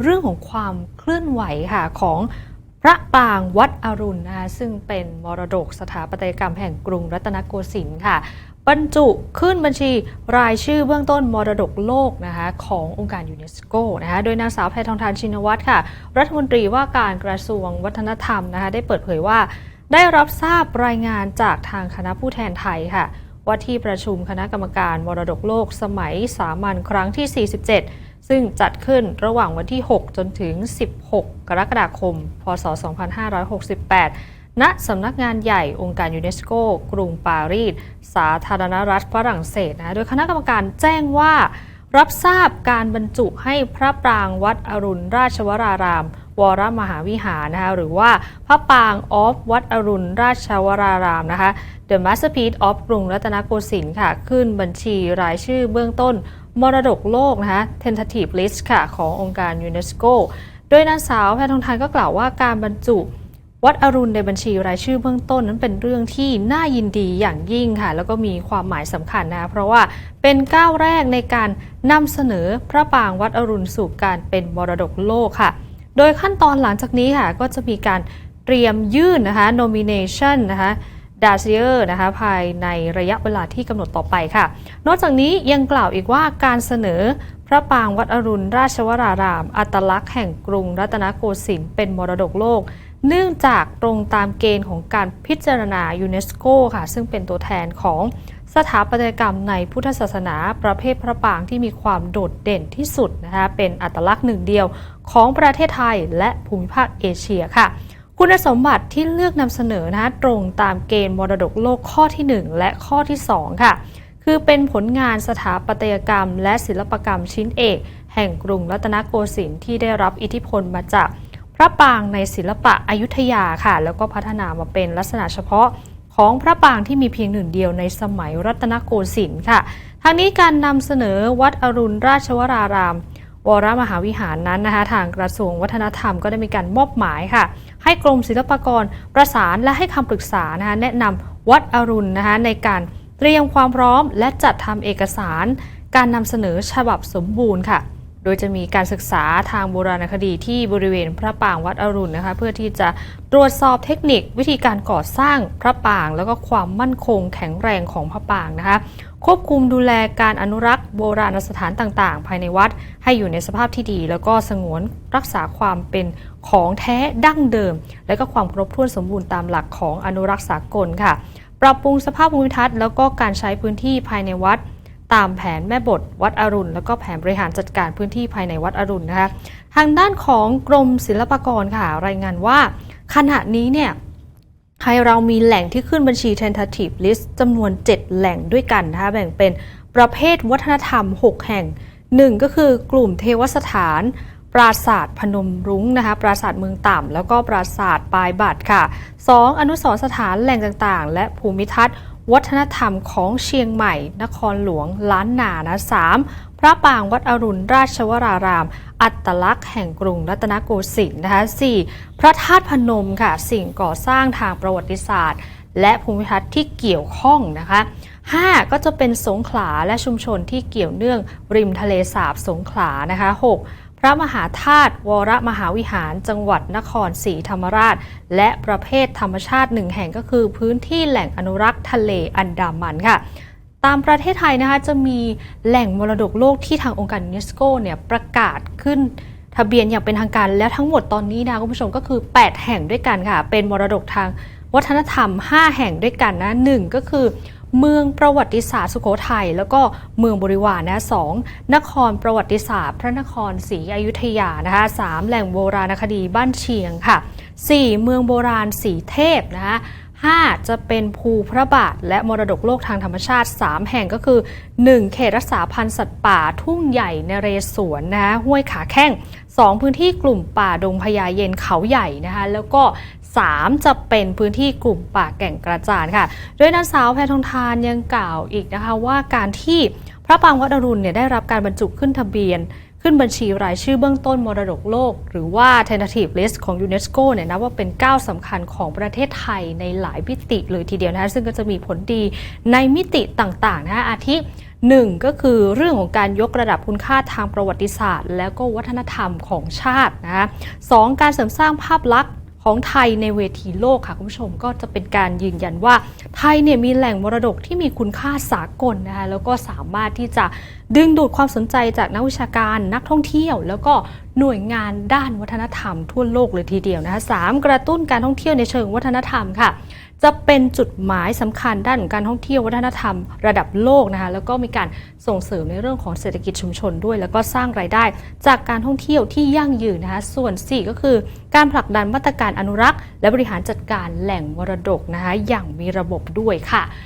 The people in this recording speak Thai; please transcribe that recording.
เรื่องของความเคลื่อนไหวค่ะของพระปรางวัดอรุณนะคะซึ่งเป็นมรดกสถาปัตยกรรมแห่งกรุงรัตนโกสินทร์ค่ะ บรรจุขึ้นบัญชีรายชื่อเบื้องต้นมรดกโลกนะคะขององค์การยูเนสโกนะคะโดยนางสาวแพทองทานชินวัตรค่ะ รัฐมนตรีว่าการกระทรวงวัฒนธรรมนะคะได้เปิดเผยว่าได้รับทราบรายงานจากทางคณะผู้แทนไทยค่ะว่าที่ประชุมคณะกรรมการมรดกโลกสมัยสามัญครั้งที่ 47 ซึ่งจัดขึ้นระหว่างวันที่ 6 จนถึง 16 กรกฎาคม พศ 2568 ณ สำนักงานใหญ่องค์การยูเนสโก กรุงปารีส สาธารณรัฐฝรั่งเศสนะ โดยคณะกรรมการแจ้งว่า รับทราบการบรรจุให้พระปรางวัดอรุณราชวราราม วรมหาวิหารนะคะหรือว่าพระปรางออฟวัดอรุณราชวรารามนะคะ The Masterpiece of กรุงรัตนโกสินทร์ค่ะ ขึ้นบัญชีรายชื่อเบื้องต้น มรดกโลกนะคะ Tentative List ค่ะ ขององค์การยูเนสโกโดยนางสาวแพทองทานก็กล่าวว่าการบรรจุวัดอรุณในบัญชีรายชื่อเบื้องต้นนั้นเป็นเรื่องที่น่ายินดีอย่างยิ่งค่ะ แล้วก็มีความหมายสำคัญนะเพราะว่าเป็นก้าวแรกในการนำเสนอพระปรางวัดอรุณสู่การเป็นมรดกโลกค่ะ โดยขั้นตอนหลังจากนี้ค่ะก็จะมีการเตรียมยื่นนะคะ nomination นะคะ ดาเซียร์นะคะภายในระยะเวลาที่กำหนดต่อไปค่ะ นอกจากนี้ยังกล่าวอีกว่าการเสนอพระปรางวัดอรุณราชวราราม อัตลักษณ์แห่งกรุงรัตนโกสินทร์เป็นมรดกโลก เนื่องจากตรงตามเกณฑ์ของการพิจารณายูเนสโกค่ะ ซึ่งเป็นตัวแทนของสถาปัตยกรรมในพุทธศาสนาประเภทพระปรางที่มีความโดดเด่นที่สุดนะคะเป็นอัตลักษณ์หนึ่งเดียวของประเทศไทยและภูมิภาคเอเชียค่ะ คุณสมบัติที่เลือกนำเสนอนะตรงตามเกณฑ์มรดกโลกข้อที่ 1 และข้อที่ 2 ค่ะ คือเป็นผลงานสถาปัตยกรรม และศิลปกรรมชิ้นเอก แห่งกรุงรัตนโกสินทร์ที่ได้รับอิทธิพลมาจากพระปรางในศิลปะอยุธยาค่ะ แล้วก็พัฒนามาเป็นลักษณะเฉพาะของพระปรางที่มีเพียงหนึ่งเดียวในสมัยรัตนโกสินทร์ค่ะ ทางนี้การนำเสนอวัดอรุณราชวราราม วรมหาวิหารนั้นนะคะ ทางกระทรวงวัฒนธรรมก็ได้มีการมอบหมายค่ะ ให้กรมศิลปากรประสานและให้คำปรึกษานะคะแนะนำวัดอรุณนะคะในการเตรียมความพร้อม และจัดทำเอกสาร การนำเสนอฉบับสมบูรณ์ค่ะ โดยจะมีการศึกษาทางโบราณคดีที่บริเวณพระปรางวัดอรุณนะคะ เพื่อที่จะตรวจสอบเทคนิควิธีการก่อสร้างพระปราง แล้วก็ความมั่นคงแข็งแรงของพระปรางนะคะควบคุมดูแลการอนุรักษ์โบราณสถานต่างๆ ภายในวัดให้อยู่ในสภาพที่ดี แล้วก็สงวนรักษาความเป็นของแท้ดั้งเดิม และก็ความครบถ้วนสมบูรณ์ตามหลักของอนุรักษ์สากลค่ะ ปรับปรุงสภาพภูมิทัศน์แล้วก็การใช้พื้นที่ภายในวัด ตามแผนแม่บทวัดอรุณ แล้วก็แผนบริหารจัดการพื้นที่ภายในวัดอรุณนะคะทางด้านของกรมศิลปากรค่ะรายงานว่าขณะนี้เนี่ยไทยเรามีแหล่งที่ขึ้นบัญชี tentative list จำนวน 7 แหล่งด้วยกันนะคะแบ่งเป็นประเภทวัฒนธรรม 6 แห่ง 1 ก็คือกลุ่มเทวสถาน ปราสาทพนมรุ้งนะคะปราสาทเมืองต่ำ แล้วก็ปราสาทปลายบัตรค่ะ 2. อนุสรสถานแหล่งต่างๆ และภูมิทัศน์ วัฒนธรรมของเชียงใหม่ นครหลวง ล้านนานะ 3. พระปรางวัดอรุณราชวราราม อัตลักษณ์แห่งกรุงรัตนโกสินทร์นะคะ 4. พระธาตุพนมค่ะ สิ่งก่อสร้างทางประวัติศาสตร์ และภูมิทัศน์ที่เกี่ยวข้องนะคะ 5. ก็จะเป็นสงขลาและชุมชนที่เกี่ยวเนื่องริมทะเลสาบสงขลานะคะ 6. พระมหาธาตุวรมหาวิหารจังหวัดนครศรีธรรมราช และประเภทธรรมชาติหนึ่งแห่งก็คือ พื้นที่แหล่งอนุรักษ์ทะเลอันดามันค่ะ ตามประเทศไทยนะคะจะมีแหล่งมรดกโลกที่ทางองค์การยูเนสโกเนี่ยประกาศขึ้นทะเบียนอย่างเป็นทางการแล้วทั้งหมดตอนนี้นะคุณผู้ชมก็คือ 8 แห่งด้วยกันค่ะ เป็นมรดกทางวัฒนธรรม 5 แห่งด้วยกันนะหนึ่งก็คือ เมืองประวัติศาสตร์สุโขทัยแล้วก็เมืองบริวารนะสองนครประวัติศาสตร์ พระนครศรีอยุธยานะคะสามแหล่งโบราณคดีบ้านเชียงค่ะ 4. เมืองโบราณสีเทพนะคะ 5. จะเป็นภูพระบาท และมรดกโลกทางธรรมชาติ 3 แห่งก็คือ 1. เขตรักษาพันธุ์สัตว์ป่าทุ่งใหญ่นเรศวรนะคะห้วยขาแข้ง 2. พื้นที่กลุ่มป่าดงพญาเย็นเขาใหญ่นะคะแล้วก็ 3. จะเป็นพื้นที่กลุ่มป่าแก่งกระจานค่ะ โดยนางสาวแพทองทานยังกล่าวอีกนะคะว่าการที่พระปางวัดอรุณเนี่ยได้รับการบรรจุขึ้นทะเบียน ขึ้นบัญชีรายชื่อเบื้องต้นมรดกโลก หรือว่า tentative list ของยูเนสโกเนี่ยนะว่าเป็นก้าวสำคัญของประเทศไทยในหลายมิติเลยทีเดียวนะคะซึ่งก็จะมีผลดีในมิติต่างๆนะคะอาทิหนึ่งก็คือเรื่องของการยกระดับคุณค่าทางประวัติศาสตร์ แล้วก็วัฒนธรรมของชาตินะคะสองการเสริมสร้างภาพลักษณ์ ของไทยในเวทีโลกค่ะคุณผู้ชมก็จะเป็นการยืนยันว่าไทยเนี่ยมีแหล่งมรดกที่มีคุณค่าสากลนะคะแล้วก็สามารถที่จะดึงดูดความสนใจจากนักวิชาการนักท่องเที่ยว แล้วก็หน่วยงานด้านวัฒนธรรมทั่วโลกเลยทีเดียวนะคะสามกระตุ้นการท่องเที่ยวในเชิงวัฒนธรรมค่ะ จะเป็นจุดหมายสำคัญด้านของการท่องเที่ยววัฒนธรรมระดับโลกนะคะแล้วก็มีการส่งเสริมในเรื่องของเศรษฐกิจชุมชนด้วย แล้วก็สร้างรายได้ จากการท่องเที่ยวที่ยั่งยืนนะคะส่วน 4 ก็คือการผลักดันมาตรการอนุรักษ์ และบริหารจัดการแหล่งมรดกนะคะอย่างมีระบบด้วยค่ะ